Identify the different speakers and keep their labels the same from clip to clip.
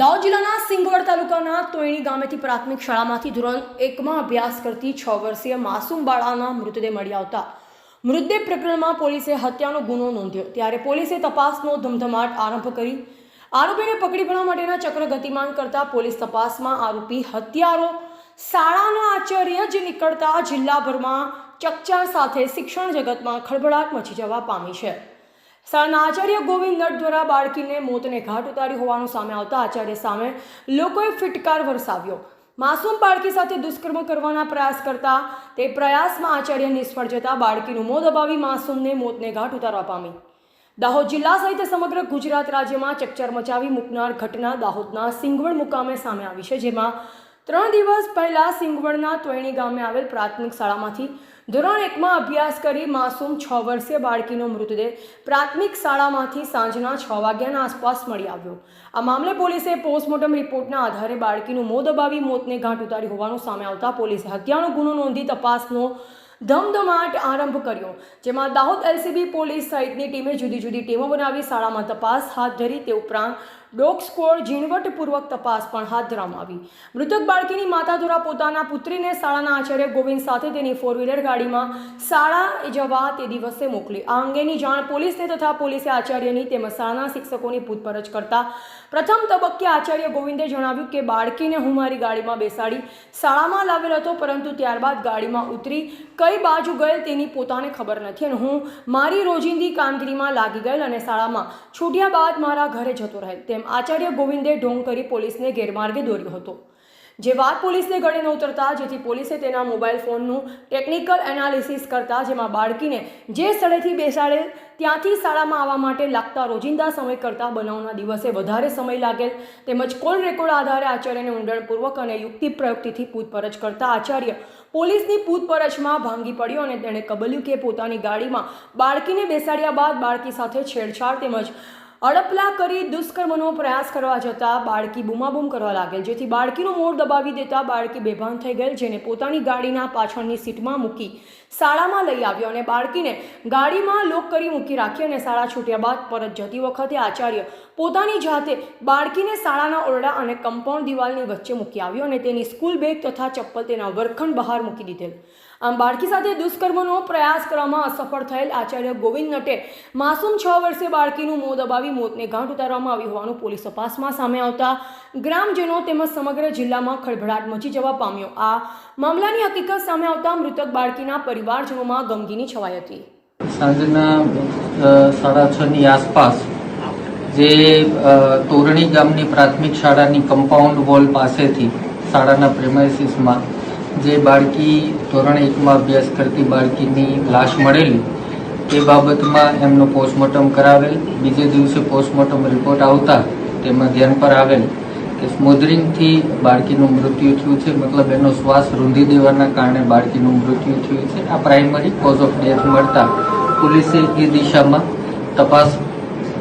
Speaker 1: દાહોદ જિલ્લાના સિંગવડ તાલુકાના તોયણી ગામેથી પ્રાથમિક શાળામાંથી ધોરણ એકમાં અભ્યાસ કરતી છ વર્ષીય માસૂમ બાળાના મૃતદેહ મળી આવતા. મૃતદેહ પ્રકરણમાં પોલીસે હત્યાનો ગુનો નોંધ્યો. ત્યારે પોલીસે તપાસનો ધમધમાટ આરંભ કરી આરોપીને પકડી પાડવા માટેના ચક્ર ગતિમાન કરતા પોલીસ તપાસમાં આરોપી હત્યારો શાળાના આચાર્ય જ નીકળતા જિલ્લાભરમાં ચકચાર સાથે શિક્ષણ જગતમાં ખળભળાટ મચી જવા પામી છે. શાળાના આચાર્ય ગોવિંદ નટ દ્વારા બાળકીને મોતને ઘાટ ઉતારી હોવાનું સામે આવતા આચાર્ય સામે લોકોએ ફિટકાર વરસાવ્યો. માસૂમ બાળકી સાથે દુષ્કર્મ કરવાના પ્રયાસ કરતા તે પ્રયાસમાં આચાર્ય નિષ્ફળ જતા બાળકીનું મોં દબાવી માસૂમને મોતને ઘાટ ઉતારવા પામી. દાહોદ જિલ્લા સહિત સમગ્ર ગુજરાત રાજ્યમાં ચકચાર મચાવી મૂકનાર ઘટના દાહોદના સિંગવડ મુકામે સામે આવી છે, જેમાં ત્રણ દિવસ પહેલા સિંગવડના તોયણી ગામે આવેલ પ્રાથમિક શાળામાંથી ધોરણ એકમાં અભ્યાસ કરી માસૂમ છ વર્ષીય બાળકીનો મૃતદેહ પ્રાથમિક શાળામાંથી સાંજના છ વાગ્યાના આસપાસ મળી આવ્યો. આ મામલે પોલીસે પોસ્ટમોર્ટમ રિપોર્ટના આધારે બાળકીનું મોં દબાવી મોતને ઘાટ ઉતારી હોવાનું સામે આવતા પોલીસે હત્યાનો ગુનો નોંધી તપાસનો ધમધમાટ આરંભ કર્યો, જેમાં દાહોદ એલસીબી પોલીસ સહિતની ટીમે જુદી જુદી ટીમો બનાવી શાળામાં તપાસ હાથ ધરી તે ઉપરાંત ડોગ સ્કોડ ઝીણવટપૂર્વક તપાસ પણ હાથ ધરવામાં આવી. મૃતક બાળકીની માતા દ્વારા પોતાના પુત્રીને શાળાના આચાર્ય ગોવિંદ સાથે તેની ફોર વ્હીલર ગાડીમાં શાળા જવા તે દિવસે મોકલી. આ અંગેની જાણ પોલીસને તથા પોલીસે આચાર્યની તેમજ શાળાના શિક્ષકોની પૂછપરછ કરતા પ્રથમ તબક્કે આચાર્ય ગોવિંદે જણાવ્યું કે બાળકીને હું મારી ગાડીમાં બેસાડી શાળામાં લાવેલ હતો, પરંતુ ત્યારબાદ ગાડીમાં ઉતરી કઈ બાજુ ગયેલ તેની પોતાને ખબર નથી અને હું મારી રોજિંદી કામગીરીમાં લાગી ગયેલ અને શાળામાં છૂટ્યા બાદ મારા ઘરે જતો રહેલ તેમ આચાર્ય ગોવિંદે ઢોંગ કરી પોલીસને ગેરમાર્ગે દોર્યો હતો. જે વાત પોલીસને ગળે ન ઉતરતા, જેથી પોલીસે તેના મોબાઈલ ફોનનું ટેકનિકલ એનાલિસિસ કરતા, જેમાં બાળકીને જે સ્થળેથી બેસાડેલ ત્યાંથી શાળામાં આવવા માટે લાગતા રોજિંદા સમય કરતાં બનાવના દિવસે વધારે સમય લાગેલ તેમજ કોલ રેકોર્ડ આધારે આચાર્યને ઊંડાણપૂર્વક અને યુક્તિ પ્રયુક્તિથી પૂછપરછ કરતા આચાર્ય પોલીસની પૂછપરછમાં ભાંગી પડ્યો અને તેણે કબલ્યું કે પોતાની ગાડીમાં બાળકીને બેસાડ્યા બાદ બાળકી સાથે છેડછાડ તેમજ અડપલા કરી દુષ્કર્મનો પ્રયાસ કરવા જતાં બાળકી બૂમાબૂમ કરવા લાગેલ, જેથી બાળકીનું મોડ દબાવી દેતા બાળકી બેભાન થઈ ગયેલ, જેને પોતાની ગાડીના પાછળની સીટમાં મૂકી શાળામાં લઈ આવ્યો અને બાળકીને ગાડીમાં લોક કરી મૂકી રાખી અને શાળા છૂટ્યા બાદ પરત જતી વખતે આચાર્ય પોતાની જાતે બાળકીને શાળાના ઓરડા અને કમ્પાઉન્ડ દિવાલની વચ્ચે મૂકી આવ્યો અને તેની સ્કૂલ બેગ તથા ચપ્પલ તેના વર્ગખંડ બહાર મૂકી દીધેલ. આમ બાળકી સાથે દુષ્કર્મનો પ્રયાસ કરવામાં અસફળ થયેલ આચાર્ય ગોવિંદ નટે માસૂમ છ વર્ષે બાળકીનું મોં દબાવી મોતને ગાંઠ ઉતારવામાં આવી હોવાનું પોલીસ તપાસમાં સામે આવતા ગ્રામજનો તેમજ સમગ્ર જિલ્લામાં ખળભળાટ મચી જવા પામ્યો. આ મામલાની હકીકત સામે આવતા મૃતક બાળકીના પરિવારજનોમાં ગમગીની છવાઈ હતી.
Speaker 2: સાંજના સાડા છ ની આસપાસ જે તોરણી ગામની પ્રાથમિક શાળાની કમ્પાઉન્ડ વોલ પાસેથી શાળાના પ્રેમાઇસીસમાં જે બાળકી ધોરણ એકમાં અભ્યાસ કરતી બાળકીની લાશ મળેલી, તે બાબતમાં એમનો પોસ્ટમોર્ટમ કરાવેલ. બીજે દિવસે પોસ્ટમોર્ટમ રિપોર્ટ આવતા તેમાં ધ્યાન પર આવેલ કે સ્મોધરિંગથી બાળકીનું મૃત્યુ થયું છે. મતલબ એનો શ્વાસ રૂંધી દેવાના કારણે બાળકીનું મૃત્યુ થયું છે. આ પ્રાઇમરી કોઝ ઓફ ડેથ મળતા પોલીસે એ દિશામાં તપાસ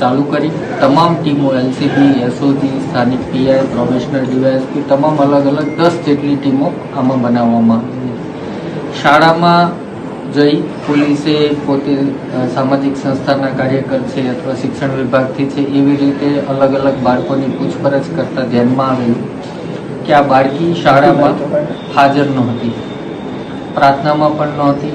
Speaker 2: ચાલુ કરી. તમામ ટીમો એલસીબી એસઓજી સ્થાનિક પીઆઈ પ્રોફેશનલ ડીવાયએસપી તમામ અલગ અલગ દસ જેટલી ટીમો આમાં બનાવવામાં આવી શાળામાં જઈ પોલીસે પોતે સામાજિક સંસ્થાના કાર્યકર છે અથવા શિક્ષણ વિભાગથી છે, એવી રીતે અલગ અલગ બાળકોની પૂછપરછ કરતાં ધ્યાનમાં આવેલું કે આ બાળકી શાળામાં હાજર નહોતી. પ્રાર્થનામાં પણ નહોતી.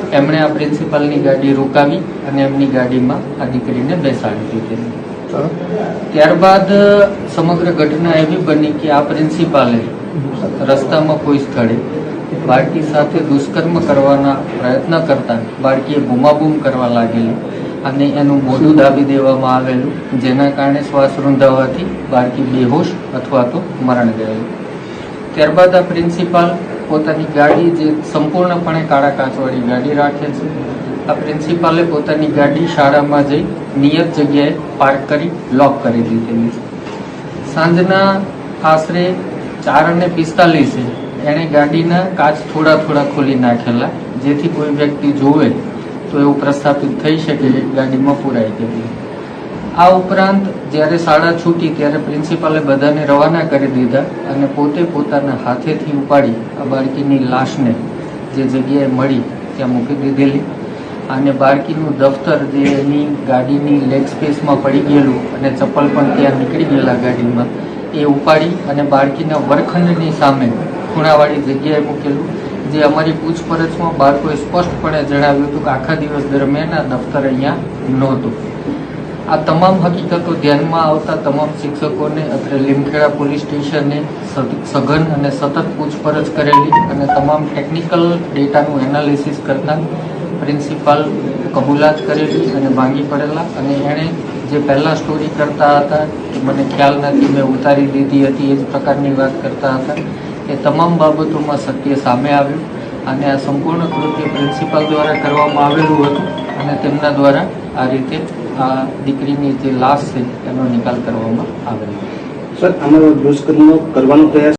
Speaker 2: એમણે આ પ્રિન્સિપાલની ગાડી રોકાવી અને એમની ગાડીમાં આ દીકરીને બેસાડી દીધી. ત્યારબાદ સમગ્ર ઘટના એવી બની કે આ પ્રિન્સિપાલે રસ્તામાં કોઈ સ્થળે બાળકી સાથે દુષ્કર્મ કરવાના પ્રયત્ન કરતા બાળકીએ બૂમાબૂમ કરવા લાગેલી અને એનું મોઢું દાબી દેવામાં આવેલું જેના કારણે શ્વાસ રૂંધાવાથી બાળકી બેહોશ અથવા તો મરણ ગયેલું. ત્યારબાદ આ પ્રિન્સિપાલ પોતાની ગાડી જે સંપૂર્ણપણે કાળા કાચવાળી ગાડી રાખે છે. આ પ્રિન્સિપાલે પોતાની ગાડી શાળામાં જઈ નિયત જગ્યાએ પાર્ક કરી, લોક કરી દીધેલી છે. સાંજના આશરે ચાર અને પિસ્તાલીસે એણે ગાડીના કાચ થોડા થોડા ખોલી નાખેલા, જેથી કોઈ વ્યક્તિ જોવે તો એવું પ્રસ્થાપિત થઈ શકે ગાડીમાં પુરાઈ ગયેલી. આ ઉપરાંત જ્યારે શાળા છૂટી ત્યારે પ્રિન્સિપાલે બધાને રવાના કરી દીધા અને પોતે પોતાના હાથેથી ઉપાડી આ બાળકીની લાશને જે જગ્યાએ મળી ત્યાં મૂકી દીધેલી. અને બાળકીનું દફતર જે એની ગાડીની લેગ સ્પેસમાં પડી ગયેલું અને ચપ્પલ પણ ત્યાં નીકળી ગયેલા ગાડીમાં, એ ઉપાડી અને બાળકીના વરખંડની સામે ખૂણાવાળી જગ્યાએ મૂકેલું, જે અમારી પૂછપરછમાં બાળકોએ સ્પષ્ટપણે જણાવ્યું હતું કે આખા દિવસ દરમિયાન આ દફતર અહીંયા નહોતું. આ તમામ હકીકતો ધ્યાનમાં આવતા તમામ શિક્ષકોને, અત્રે લીમખેડા પોલીસ સ્ટેશને સઘન અને સતત પૂછપરછ કરેલી અને તમામ ટેકનિકલ ડેટાનું એનાલિસિસ કરતા પ્રિન્સિપાલ કબૂલાત કરેલી અને ભાંગી પડેલા. અને એણે જે પહેલાં સ્ટોરી કરતા હતા કે મને ખ્યાલ નથી, મેં ઉતારી દીધી હતી, એ જ પ્રકારની વાત કરતા હતા. એ તમામ બાબતોમાં સત્ય સામે આવ્યું અને આ સંપૂર્ણ કૃત્ય પ્રિન્સિપાલ દ્વારા કરવામાં આવેલું હતું અને તેમના દ્વારા આ રીતે આ દીકરીની જે લાશ છે એનો નિકાલ કરવામાં આવેલો.
Speaker 3: સર આમાં દુષ્કર્મ કરવાનો પ્રયાસ